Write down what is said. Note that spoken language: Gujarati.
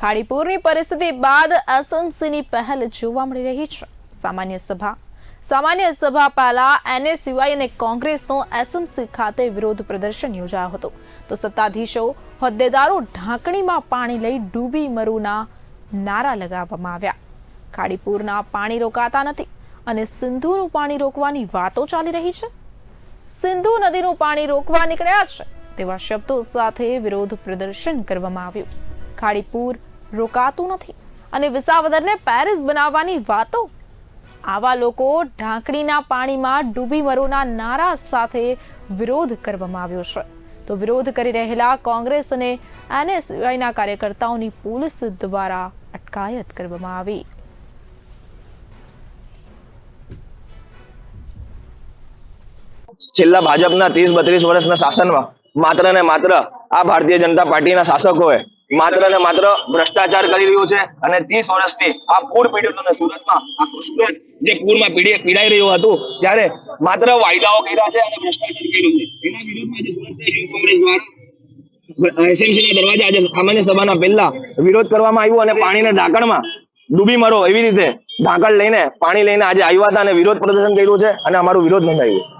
ખાડીપુરની પરિસ્થિતિ બાદ એસએમસીની પહેલ જોવા મળી રહી છે. સામાન્ય સભા. સામાન્ય સભા પહેલા એનએસયુઆઈ અને કોંગ્રેસનો એસએમસી ખાતે વિરોધ પ્રદર્શન યોજાયો હતો. તો સત્તાધીશો હોદ્દેદારો ઢાંકણીમાં પાણી લઈ ડૂબી મરુના નારા લગાવવામાં આવ્યા. ખાડીપુરના પાણી રોકાતા નથી અને સિંધુનું પાણી રોકવાની વાતો ચાલી રહી છે. સિંધુ નદીનું પાણી રોકવા નીકળ્યા છે તેવા શબ્દો સાથે વિરોધ પ્રદર્શન કરવામાં આવ્યું. ખાડીપુર રોકાતું નથી અને વિસાવદરને પેરિસ બનાવવાની વાતો? આવા લોકો ઢાંકણીના પાણીમાં ડૂબી મરોના નારા સાથે વિરોધ કરવામાં આવ્યો છે. તો વિરોધ કરી રહેલા કોંગ્રેસ અને એનએસયુઆઈના કાર્યકર્તાઓની પોલીસ દ્વારા અટકાયત કરવામાં આવી. છેલ્લા ભાજપના ત્રીસ બત્રીસ વર્ષના શાસનમાં માત્ર ને માત્ર આ ભારતીય જનતા પાર્ટીના શાસકોએ માત્ર ને માત્ર ભ્રષ્ટાચાર કરી રહ્યું છે અને ત્રીસ વર્ષથી આ પૂર પીડિતોને સુરતમાં આખું સુરત જે પૂરમાં પીડી, પીડાઈ રહ્યું હતું, ત્યારે માત્ર વાયદાઓ કર્યા છે અને ભ્રષ્ટાચાર કર્યો છે. એના વિરોધમાં કોંગ્રેસ દ્વારા આજે સામાન્ય સભાના પહેલા વિરોધ કરવામાં આવ્યો અને પાણીના ઢાંકણમાં ડૂબી મરો એવી રીતે ઢાંકણ લઈને, પાણી લઈને આજે આવ્યા હતા અને વિરોધ પ્રદર્શન કર્યું છે અને અમારું વિરોધ નોંધાયું